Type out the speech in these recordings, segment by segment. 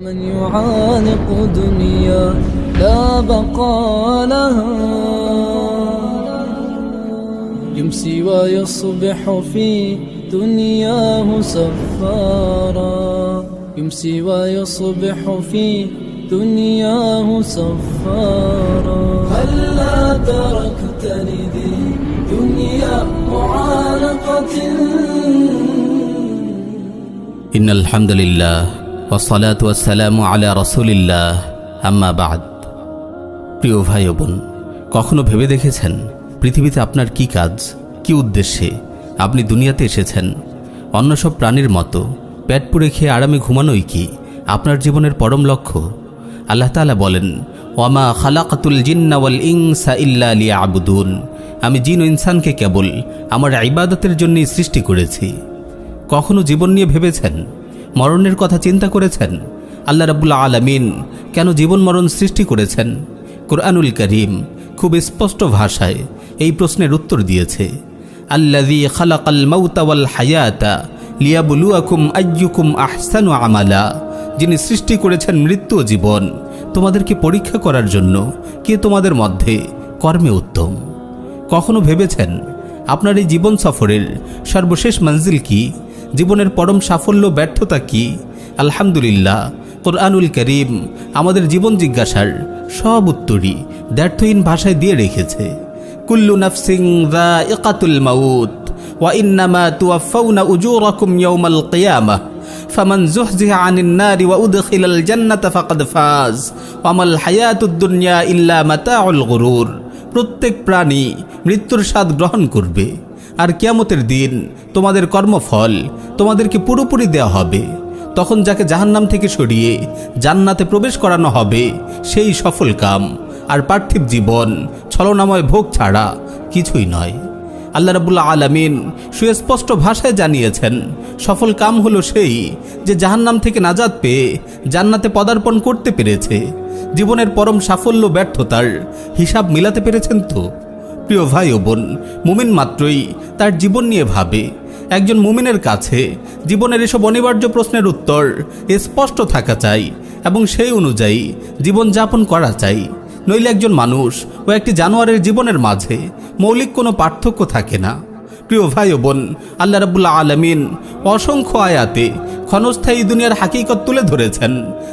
من يعانق دنيا لا بقى لها. يمسي ويصبح في دنياه سفارا. يمسي ويصبح في دنياه سفارا. هلا تركتني ذي دنيا معانقة؟ إن الحمد لله আলা রসুলিল্লাহ। আম্মা বাদ। প্রিয় ভাই বোন, কখনো ভেবে দেখেছেন পৃথিবীতে আপনার কি কাজ, কি উদ্দেশ্যে আপনি দুনিয়াতে এসেছেন? অন্য সব প্রাণীর মতো পেট পুড়ে খেয়ে আরামে ঘুমানোই কি আপনার জীবনের পরম লক্ষ্য? আল্লাহ তাআলা বলেন, ওয়ামা খালাকাতুল জিন্নাওয়াল ইনসা ইল্লা লিয়া আবুদুন আমি জিন ও ইনসানকে কেবল আমার ইবাদতের জন্যই সৃষ্টি করেছি। কখনো জীবন নিয়ে ভেবেছেন মরণের কথা চিন্তা করেছেন। আল্লাহ রাবুল্লা আলামিন কেন জীবন মরণ সৃষ্টি করেছেন? কোরআনুল করিম খুব স্পষ্ট ভাষায় এই প্রশ্নের উত্তর দিয়েছে। আল্লাযী খালাকাল মাউতা ওয়াল হায়াতা লিয়াবলুয়াকুম আইয়ুকুম আহসানু আমালা। যিনি সৃষ্টি করেছেন মৃত্যু জীবন, তোমাদেরকে পরীক্ষা করার জন্য কে তোমাদের মধ্যে কর্মে উত্তম? কখনো ভেবেছেন আপনার এই জীবন সফরের সর্বশেষ মঞ্জিল কি? জীবনের পরম সাফল্য, ব্যর্থতা কি? আলহামদুলিল্লাহ, কোরআনুল করিম আমাদের জীবন জিজ্ঞাসার সব উত্তরই দ্ব্যর্থহীন ভাষায় দিয়ে রেখেছে। কুল্লু নাফসিং রা ইকাতুল মাউত উজুরাকুম ইয়াউমাল কিয়ামাহ, ফামান যুহজিহা আনিন নারি ওয়া উদখিলাল জান্নাতা ফাকাদ ফাজ ওয়ামাল হায়াতুদ দুনিয়া ইল্লা মাতাউল গুরুর। প্রত্যেক প্রাণী মৃত্যুর স্বাদ গ্রহণ করবে। আর কিয়ামতের দিন তোমাদের কর্মফল তোমাদেরকে পুরোপুরি দেওয়া হবে। তখন যাকে জাহান্নাম থেকে সরিয়ে জান্নাতে প্রবেশ করানো হবে, সেই সফল কাম আর পার্থিব জীবন ছলনাময় ভোগ ছাড়া কিছুই নয়। আল্লাহ রাবুল্লাহ আলামিন সুস্পষ্ট ভাষায় জানিয়েছেন, সফল কাম হলো সেই যে জাহান্নাম থেকে নাজাদ পেয়ে জান্নাতে পদার্পণ করতে পেরেছে। জীবনের পরম সাফল্য ব্যর্থতার হিসাব মিলাতে পেরেছেন তো? প্রিয় ভাই ও বোন, মুমিন মাত্রই তার জীবন নিয়ে ভাবে। একজন মুমিনের কাছে জীবনের এসব অনিবার্য প্রশ্নের উত্তর স্পষ্ট থাকা চাই এবং সেই অনুযায়ী জীবন যাপন করা চাই। নইলে একজন মানুষ ও একটি জানোয়ারের জীবনের মাঝে মৌলিক কোনো পার্থক্য থাকে না। প্রিয় ভাই বোন, আল্লাহ রাবুল্লাহ আলমিন অসংখ্য আয়াতে ক্ষণস্থায়ী দুনিয়ার হাকিকত তুলে ধরেছেন।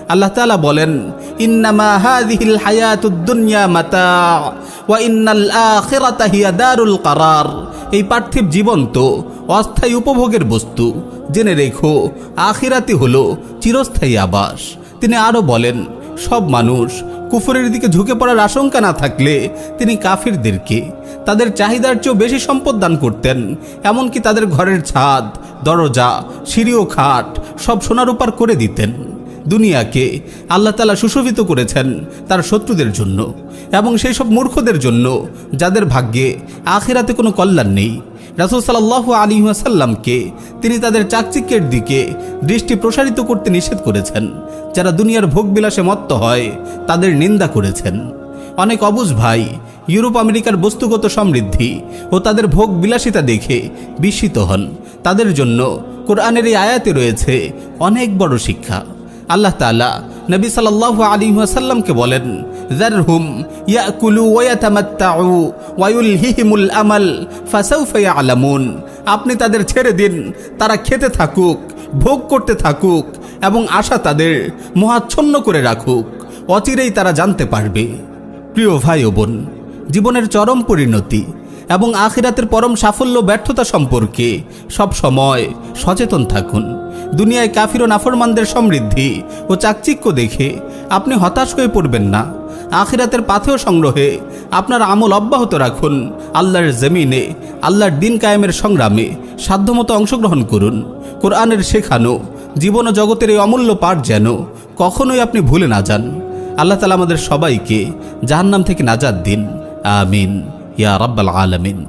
আল্লাহ তাআলা বলেন, ইন্নামা হাযিহিল হায়াতুদ দুনিয়া মাতা, ওয়া ইন্নাল আখিরাতা হিয়া দারুল কারার। এই পার্থিব জীবন তো অস্থায়ী উপভোগের বস্তু। জেনে রেখো আখিরাতি হলো চিরস্থায়ী আবাস। তিনি আরও বলেন, সব মানুষ কুফরের দিকে ঝুঁকে পড়ার আশঙ্কা না থাকলে তিনি কাফিরদেরকে তাদের চাহিদার চেয়েও বেশি সম্পদ দান করতেন। এমনকি তাদের ঘরের ছাদ, দরজা সিঁড়ি ও খাট সব সোনার উপার করে দিতেন। দুনিয়াকে আল্লাহ তালা সুশোভিত করেছেন তার শত্রুদের জন্য এবং সেই সব মূর্খদের জন্য, যাদের ভাগ্যে আখেরাতে কোনো কল্যাণ নেই। রাসুল সাল্লাহ আলী আসাল্লামকে তিনি তাদের চাকচিক্যের দিকে দৃষ্টি প্রসারিত করতে নিষেধ করেছেন। যারা দুনিয়ার ভোগবিলাসে মত্ত হয়, তাদের নিন্দা করেছেন। অনেক অবুজ ভাই। ইউরোপ, আমেরিকার বস্তুগত সমৃদ্ধি ও তাদের ভোগ বিলাসিতা দেখে বিস্মিত হন। তাদের জন্য কোরআনের এই আয়াতে রয়েছে অনেক বড় শিক্ষা। আল্লাহ তাআলা নবী সাল্লাল্লাহু আলাইহি ওয়াসাল্লামকে বলেন, যারহুম ইয়াকুলু ওয়া ইয়াতামাত্তাউ ওয়া ইউলহিহিমুল আমাল, ফাসাউফা ইয়ালামুন। আপনি তাদের ছেড়ে দিন, তারা খেতে থাকুক, ভোগ করতে থাকুক এবং আশা তাদের মহাচ্ছন্ন করে রাখুক। অচিরেই তারা জানতে পারবে। প্রিয় ভাই ও বোন, জীবনের চরম পরিণতি এবং আখিরাতের পরম সাফল্য ব্যর্থতা সম্পর্কে সব সময় সচেতন থাকুন। দুনিয়ায় কাফির ও নাফরমানদের সমৃদ্ধি ও চাকচিক্য দেখে আপনি হতাশ হয়ে পড়বেন না। আখিরাতের পাথেয় সংগ্রহে আপনার আমল অব্যাহত রাখুন। আল্লাহর জমিনে, আল্লাহর দিন কায়েমের সংগ্রামে সাধ্যমতো অংশগ্রহণ করুন। কোরআনের শেখানো, জীবন ও জগতের এই অমূল্য পাঠ যেন কখনোই আপনি ভুলে না যান। আল্লাহ তালা আমাদের সবাইকে জাহান্নাম থেকে নাজাদ দিন। আমিন। ইয়া রাব্বাল আলামিন।